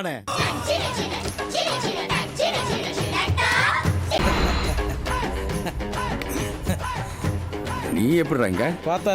வருவானே நீ எப்படி இங்க? பார்த்தா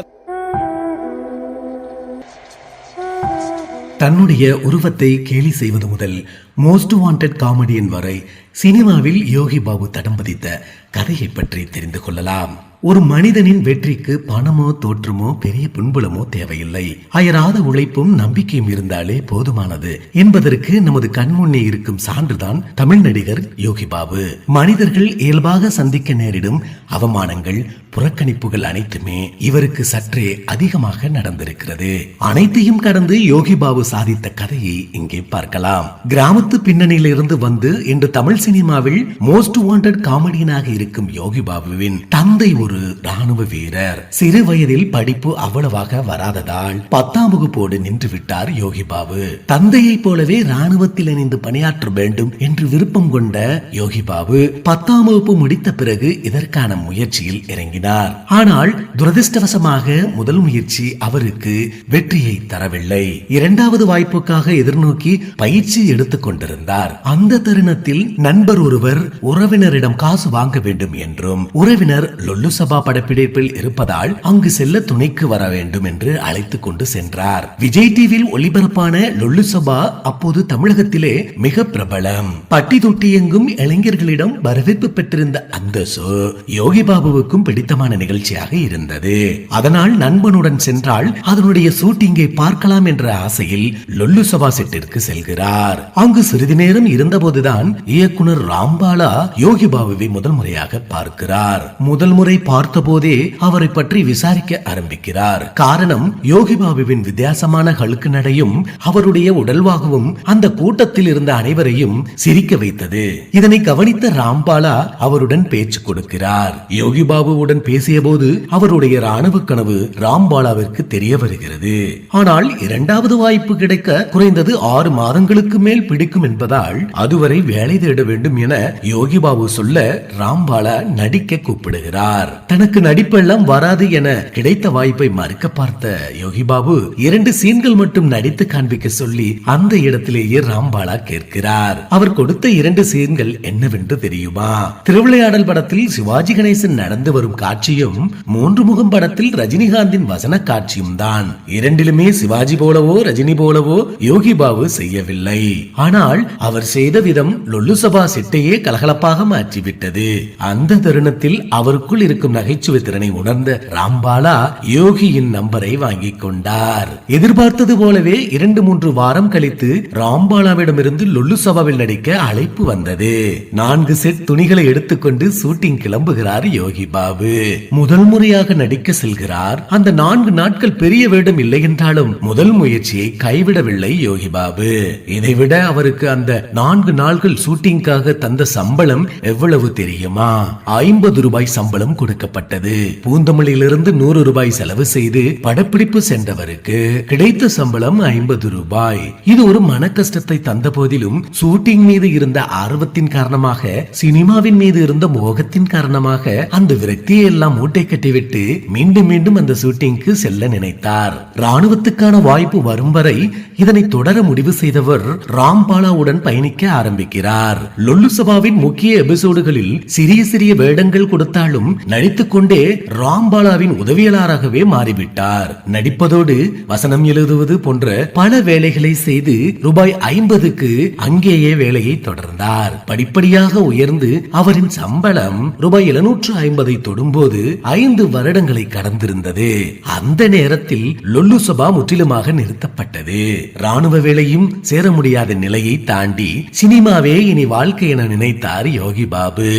தன்னுடைய உருவத்தை கேலி செய்வது முதல் மோஸ்ட் வாண்டட் காமெடியன் வரை சினிமாவில் யோகி பாபு தடம் பதித்த கதையை பற்றி தெரிந்து கொள்ளலாம். ஒரு மனிதனின் வெற்றிக்கு பணமோ தோற்றமோ பெரிய பின்புலமோ தேவையில்லை. அயராத உழைப்பும் நம்பிக்கையும் இருந்தாலே போதுமானது என்பதற்கு நமது கண்முன்னே இருக்கும் சான்றுதான் தமிழ் நடிகர் யோகி பாபு. மனிதர்கள் இயல்பாக சந்திக்க நேரிடும் அவமானங்கள் புறக்கணிப்புகள் அனைத்துமே இவருக்கு சற்றே அதிகமாக நடந்திருக்கிறது. அனைத்தையும் கடந்து யோகி பாபு சாதித்த கதையை இங்கே பார்க்கலாம். கிராமத்து பின்னணியிலிருந்து வந்து இன்று தமிழ் சினிமாவில் மோஸ்ட் வாண்டட் காமெடியனாக இருக்கும் யோகி பாபுவின் தந்தை ஒரு ராணுவ வீரர். சிறு வயதில் படிப்பு அவ்வளவாக வராததால் பத்தாம் வகுப்போடு நின்று விட்டார் யோகி பாபு. தந்தையைப் போலவே ராணுவத்தில் இணைந்து பணியாற்ற வேண்டும் என்று விருப்பம் கொண்ட யோகி பாபு பத்தாம் வகுப்பு முடித்த பிறகு இதற்கான முயற்சியில் இறங்கினார். ஆனால் துரதிருஷ்டவசமாக முதல் முயற்சி அவருக்கு வெற்றியை தரவில்லை. இரண்டாவது வாய்ப்புக்காக எதிர்நோக்கி பயிற்சி எடுத்துக் கொண்டிருந்தார். அந்த தருணத்தில் நண்பர் ஒருவர் உறவினரிடம் காசு வாங்க வேண்டும் என்றும் உறவினர் லொல்லு சபா படப்பிடிப்பில் இருப்பதால் அங்கு செல்ல துணைக்கு வர வேண்டும் என்று அழைத்துக் கொண்டு சென்றார். விஜய் டிவியில் ஒளிபரப்பான லொல்லு சபா அப்போது தமிழகத்திலே மிக பிரபலம். பட்டி தொட்டி எங்கும் இளைஞர்களிடம் வரவேற்பு பெற்றிருந்த அந்த ஷோ யோகி பாபுவுக்கும் பிடித்தமான நிகழ்ச்சியாக இருந்தது. அதனால் நண்பனுடன் சென்றால் அதனுடைய ஷூட்டிங்கை பார்க்கலாம் என்ற ஆசையில் லொல்லு சபா செட்டிற்கு செல்கிறார். அங்கு சிறிது நேரம் இருந்தபோதுதான் இயக்குனர் ராம்பாலா யோகி பாபுவை முதல் முறையாக பார்க்கிறார். முதல் முறை பார்த்த போதே அவரை பற்றி விசாரிக்க ஆரம்பிக்கிறார். காரணம் யோகி பாபுவின் வித்தியாசமான கழுக்கு நடையும் அவருடைய உடல்வாகவும் அந்த கூட்டத்தில் இருந்த அனைவரையும் சிரிக்க வைத்தது. இதனை கவனித்த ராம்பாலா அவருடன் பேச்சு கொடுக்கிறார். யோகி பாபுவுடன் பேசியபோது அவருடைய ராணுவ கனவு ராம்பாலாவிற்கு தெரிய வருகிறது. ஆனால் இரண்டாவது வாய்ப்பு கிடைக்க குறைந்தது ஆறு மாதங்களுக்கு மேல் பிடிக்கும் என்பதால் அதுவரை வேலை தேட வேண்டும் என யோகி பாபு சொல்ல ராம்பாலா நடிக்க கூப்பிடுகிறார். தனக்கு நடிப்பெல்லாம் வராது என கிடைத்த வாய்ப்பை மறுக்க பார்த்த யோகி பாபு இரண்டு சீன்கள் மட்டும் நடித்து காண்பிக்க சொல்லி அந்த இடத்திலேயே ராம்பாலா கேட்கிறார். அவர் கொடுத்த இரண்டு சீன்கள் என்னவென்று தெரியுமா? திருவிளையாடல் படத்தில் சிவாஜி கணேசன் நடந்து வரும் காட்சியும் மூன்று முகம் படத்தில் ரஜினிகாந்தின் வசன காட்சியும் தான். இரண்டிலுமே சிவாஜி போலவோ ரஜினி போலவோ யோகி பாபு செய்யவில்லை. ஆனால் அவர் செய்த விதம் லொல்லு சபா செட்டையே கலகலப்பாக மாற்றிவிட்டது. அந்த தருணத்தில் அவருக்குள் இருக்கும் நகைச்சுவை திறனை உணர்ந்த ராம்பாலா யோகியின் நம்பரை வாங்கிக் கொண்டார். எதிர்பார்த்தது போலவே இரண்டு மூன்று வாரம் கழித்து ராம்பாலாவிடமிருந்து லொல்லு சபாவில் நடிக்க அழைப்பு வந்தது. நான்கு செட் துணிகளை எடுத்துக்கொண்டு ஷூட்டிங் கிளம்புகிறார் யோகி பாபு. முதல் முறையாக நடிக்க செல்கிறார். அந்த நான்கு நாட்கள் பெரிய வேடம் இல்லை என்றாலும் முதல் முயற்சியை கைவிடவில்லை யோகி பாபு. இதைவிட அவருக்கு அந்த நான்கு நாள்கள் ஷூட்டிங் ஷூட்டிங்காக தந்த சம்பளம் எவ்வளவு தெரியுமா? ஐம்பது ரூபாய் சம்பளம் கொடுக்கப்பட்டது. பூந்தமல்லியிலிருந்து நூறு ரூபாய் செலவு செய்து படப்பிடிப்பு சென்றவருக்கு கிடைத்த சம்பளம் ஐம்பது ரூபாய். இது ஒரு மன கஷ்டத்தை தந்த போதிலும் ஷூட்டிங் மீது இருந்த ஆர்வத்தின் காரணமாக சினிமாவின் மீது இருந்த மோகத்தின் காரணமாக அந்த விரக்தியை எல்லாம் மூட்டை கட்டிவிட்டு மீண்டும் மீண்டும் அந்த ஷூட்டிங்க்கு செல்ல நினைத்தார். ராணுவத்துக்கான வாய்ப்பு வரும் வரை இதனை தொடர முடிவு செய்தவர் ராம்பாலாவுடன் பயணிக்க ஆரம்பிக்கிறார். லொல்லு சபாவின் முக்கிய எபிசோடுகளில் சிறிய சிறிய வேடங்கள் கொடுத்தாலும் நடித்துக் கொண்டே ராம்பாலாவின் உதவியாளராகவே மாறிவிட்டார். நடிப்பதோடு வசனம் எழுதுவது போன்ற பல வேலைகளை செய்து ரூபாய் ஐம்பதுக்கு அங்கேயே வேலையை தொடர்ந்தார். படிப்படியாக உயர்ந்து அவரின் சம்பளம் ரூபாய் எழுநூற்று ஐம்பதை தொடும்போது ஐந்து வருடங்களை கடந்திருந்தது. அந்த நேரத்தில் லொல்லு சபா முற்றிலுமாக நிறுத்தப்பட்டது. ராணுவ வேலையும் சேர முடியாத நிலையை தாண்டி சினிமாவே இனி வாழ்க்கை என நினைத்தார் யோகி பாபு.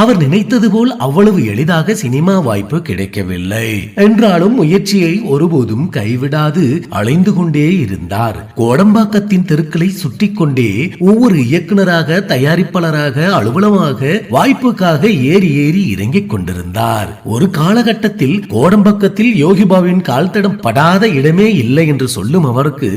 அவர் நினைத்தது போல் அவ்வளவு எளிதாக சினிமா வாய்ப்பு கிடைக்கவில்லை. என்றாலும் முயற்சியை ஒருபோதும் கைவிடாது அலைந்து கொண்டே இருந்தார். கோடம்பாக்கத்தின் தெருக்களை சுற்றி கொண்டே ஒவ்வொரு இயக்குனராக தயாரிப்பாளராக அலுவலமாக வாய்ப்புக்காக ஏறி ஏறி இறங்கிக் கொண்டிருந்தார். ஒரு காலகட்டத்தில் கோடம்பாக்கத்தில் யோகிபாவின் கால்தடம் படாத இடமே இல்லை என்று சொல்லும் அவருக்கு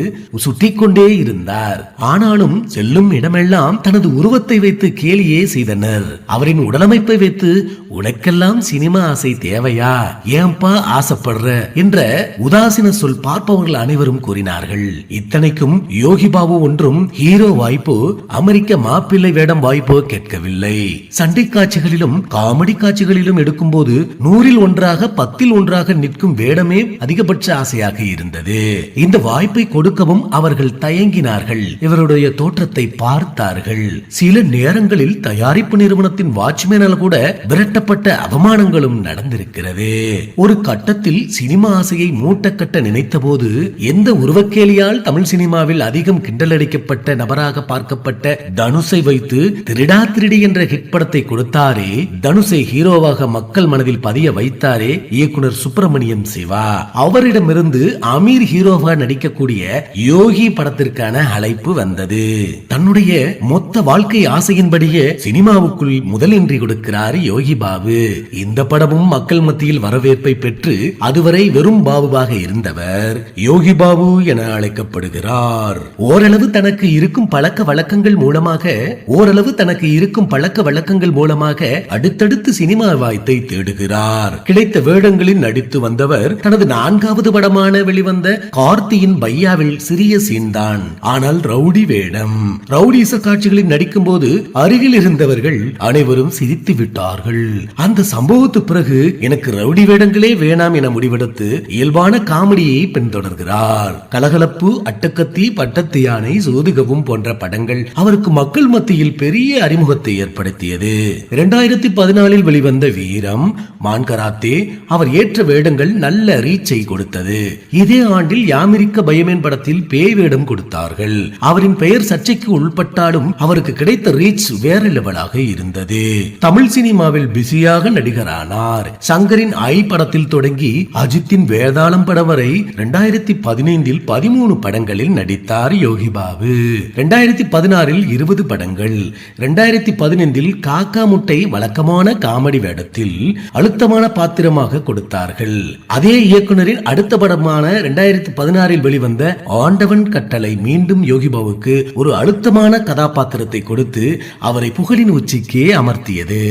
சுற்றி கொண்டே இருந்தார். ஆனாலும் செல்லும் இடமெல்லாம் தனது உருவத்தை வைத்து கேலியே செய்தனர். அவரின் உடலமைப்பை வைத்து உனக்கெல்லாம் சினிமா ஆசை தேவையா? ஏன்பா ஆசைப்படுற? என்ற உதாசீன சொல் பார்ப்பவர்கள் அனைவரும் கூறினார்கள். இத்தனைக்கும் யோகி பாபு ஒன்றும் ஹீரோ வாய்ப்பு அமெரிக்க மாப்பிள்ளை வேடம் வாய்ப்போ கேட்கவில்லை. சண்டை காட்சிகளிலும் காமெடி காட்சிகளிலும் எடுக்கும் போது நூறில் ஒன்றாக பத்தில் ஒன்றாக நிற்கும் வேடமே அதிகபட்ச ஆசையாக இருந்தது. இந்த வாய்ப்பை கொடுக்கவும் அவர்கள் தயங்கினார்கள். இவருடைய தோற்றத்தை பார்த்தார்கள். சில நேரங்களில் தயாரிப்பு நிறுவனத்தின் வாட்ச்மேனால் கூட விரட்டப்பட்ட அவமானங்களும் நடந்திருக்கிறது. ஒரு கட்டத்தில் சினிமா ஆசையை மூட்டக்கட்ட நினைத்தபோது எந்த உருவக்கேலியால் தமிழ் சினிமாவில் அதிகம் கிண்டலடிக்கப்பட்ட நபராக பார்க்கப்பட்ட தனுஷை வைத்து திருடா திருடி என்ற ஹிட் படத்தை கொடுத்தாரே தனுஷை ஹீரோவாக மக்கள் மனதில் பதிய வைத்தாரே இயக்குனர் சுப்பிரமணியம் சிவா. அவரிடமிருந்து அமீர் ஹீரோவாக நடிக்கக்கூடிய யோகி படத்திற்கான அழைப்பு வந்தது. தன்னுடைய மொத்த வாழ்க்கை ஆசையின்படியே சினிமாவுக்குள் முதலின்றி கொடுக்கிறார் யோகி பாபு. இந்த படமும் மக்கள் மத்தியில் வரவேற்பை பெற்று அதுவரை வெறும் பாபுவாக இருந்தவர் யோகி பாபு என அழைக்கப்படுகிறார். ஓரளவு தனக்கு இருக்கும் பழக்க வழக்கங்கள் மூலமாக ஓரளவு தனக்கு இருக்கும் பழக்க வழக்கங்கள் மூலமாக அடுத்தடுத்து சினிமா வாய்ப்பை தேடுகிறார். கிடைத்த வேடங்களில் நடித்து வந்தவர் தனது நான்காவது படமான வெளிவந்த கார்த்தியின் பையாவில் சிறிய சீன்தான். ஆனால் ரவுடி வேடம். ரவுடிச காட்சிகளில் நடிக்கும் போது அருகில் இருந்தவர்கள் அனைவரும் சிரித்து விட்டார்கள். அந்த சம்பவத்து பிறகு எனக்கு ரவுடி வேடங்களே வேணாம் என முடிவெடுத்து இயல்பான காமெடியை பின்தொடர்கிறார். கலகலப்பு அட்டக்கத்தி பட்டத்து யானை சோதுகவும் போன்ற படங்கள் அவருக்கு மக்கள் மத்தியில் பெரிய அறிமுகத்தை ஏற்படுத்தியது. இரண்டாயிரத்தி பதினாலில் வெளிவந்த வீரம் மான்கராத்தே அவர் ஏற்ற வேடங்கள் நல்ல ரீச்சை கொடுத்தது. இதே ஆண்டில் யாமிரிக்க பயமேன் படத்தில் பேய் வேடம் கொடுத்தார்கள். அவரின் பெயர் சர்ச்சைக்கு உள்பட்டாலும் அவருக்கு கிடைத்த ரீச் வேற லெவலாக இருந்தது. தமிழ் சினிமாவில் பிஸியாக நடிகரானார். சங்கரின் ஐ படத்தில் தொடங்கி அஜித்தின் வேதாளம் படம் வரை இரண்டாயிரத்தி பதினைந்தில் பதிமூணு படங்களில் நடித்தார் யோகி பாபு. இரண்டாயிரத்தி பதினாறில் இருபது படங்கள். இரண்டாயிரத்தி பதினைந்தில் காக்கா முட்டை வழக்கமான காமெடி வேடத்தில் அழுத்தமான பாத்திரமாக கொடுத்தார்கள். அதே இயக்குனரின் அடுத்த படமான இரண்டாயிரத்தி பதினாறில் வெளிவந்த ஆண்டவன் கட்டளை மீண்டும் யோகி பாபுக்கு ஒரு அழுத்தமான கதாபாத்திரத்தை கொடுத்து அவரை புகழின் உச்சிக்கே அமர்த்தியது.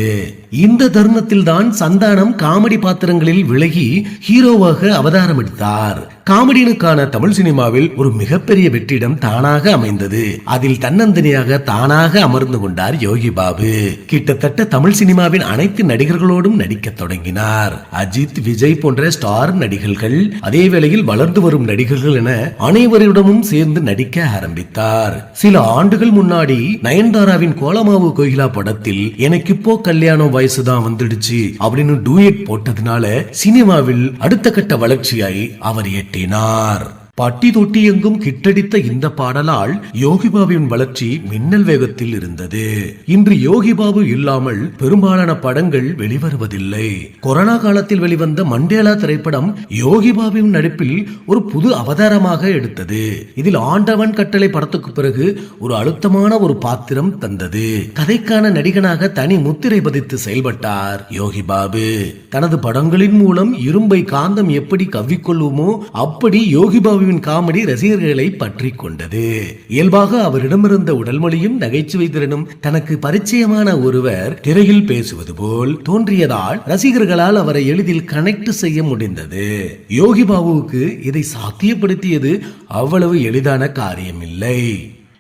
இந்த தருணத்தில் தான் சந்தானம் காமெடி பாத்திரங்களில் விலகி ஹீரோவாக அவதாரம் எடுத்தார். காமெடியனுக்கான தமிழ் சினிமாவில் ஒரு மிகப்பெரிய வெற்றிடம் தானாக அமைந்தது. அதில் தன்னந்தனியாக தானாக அமர்ந்து கொண்டார் யோகி பாபு. கிட்டத்தட்ட தமிழ் சினிமாவின் அனைத்து நடிகர்களோடும் நடிக்க தொடங்கினார். அஜித் விஜய் போன்ற ஸ்டார் நடிகர்கள் அதே வேளையில் வளர்ந்து வரும் நடிகர்கள் என அனைவரிடமும் சேர்ந்து நடிக்க ஆரம்பித்தார். சில ஆண்டுகள் முன்னாடி நயன்தாராவின் கோலமாவு கோயிலா படத்தில் எனக்கு இப்போ கல்யாணம் வயசுதான் வந்துடுச்சு அப்படின்னு டூயட் போட்டதுனால சினிமாவில் அடுத்த கட்ட வளர்ச்சியை அவர் எட்டினார். பட்டி தொட்டி எங்கும் கிட்டடித்த இந்த பாடலால் யோகிபாபுவின் வளர்ச்சி மின்னல் வேகத்தில் இருந்தது. இன்று யோகிபாபு இல்லாமல் பெரும்பாலான படங்கள் வெளிவருவதில்லை. கொரோனா காலத்தில் வெளிவந்த மண்டேலா திரைப்படம் யோகிபாபுவின் நடிப்பில் ஒரு புது அவதாரமாக எடுத்தது. இதில் ஆண்டவன் கட்டளை படத்துக்கு பிறகு ஒரு அழுத்தமான ஒரு பாத்திரம் தந்தது. கதைக்கான நடிகனாக தனி முத்திரை பதித்து செயல்பட்டார் யோகி பாபு தனது படங்களின் மூலம் இரும்பை காந்தம் எப்படி கவ்விக்கொள்வோமோ அப்படி யோகி பாபுவின் காமெடி ரசிகர்களை பற்றி கொண்டது. இயல்பாக அவரிடமிருந்த உடல்மொழியும் நகைச்சுவை திறனும் தனக்கு பரிச்சயமான ஒருவர் திரையில் பேசுவது போல் தோன்றியதால் ரசிகர்களால் அவரை எளிதில் கனெக்ட் செய்ய முடிந்தது. யோகி பாபுவுக்கு இதை சாத்தியப்படுத்தியது அவ்வளவு எளிதான காரியமில்லை.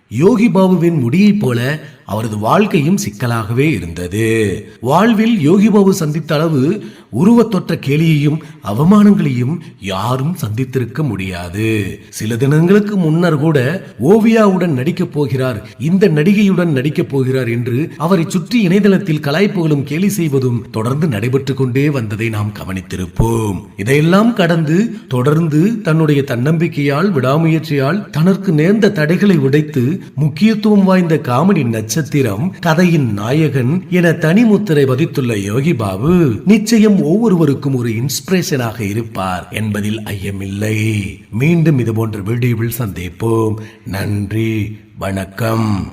யோகி பாபுவின் முடியைப் போல அவரது வாழ்க்கையும் சிக்கலாகவே இருந்தது. வாழ்வில் யோகி பாபு சந்தித்த அளவு உருவத்தொற்ற கேலியையும் அவமானங்களையும் யாரும் சந்தித்திருக்க முடியாது. சில தினங்களுக்கு முன்னர் கூட ஓவியாவுடன் நடிக்கப் போகிறார் இந்த நடிகையுடன் நடிக்கப் போகிறார் என்று அவரை சுற்றி இணையதளத்தில் கலாய்ப்புகளும் கேலி செய்வதும் தொடர்ந்து நடைபெற்றுக் கொண்டே வந்ததை நாம் கவனித்திருப்போம். இதையெல்லாம் கடந்து தொடர்ந்து தன்னுடைய தன்னம்பிக்கையால் விடாமுயற்சியால் தனக்கு நேர்ந்த தடைகளை உடைத்து முக்கியத்துவம் வாய்ந்த காமெடி நட்சத்திரம் கதையின் நாயகன் என தனிமுத்திரை பதித்துள்ள யோகி பாபு நிச்சயம் ஒவ்வொருவருக்கும் ஒரு இன்ஸ்பிரேஷனாக இருப்பார் என்பதில் ஐயமில்லை. மீண்டும் இது போன்ற வீடியோவில் சந்திப்போம். நன்றி. வணக்கம்.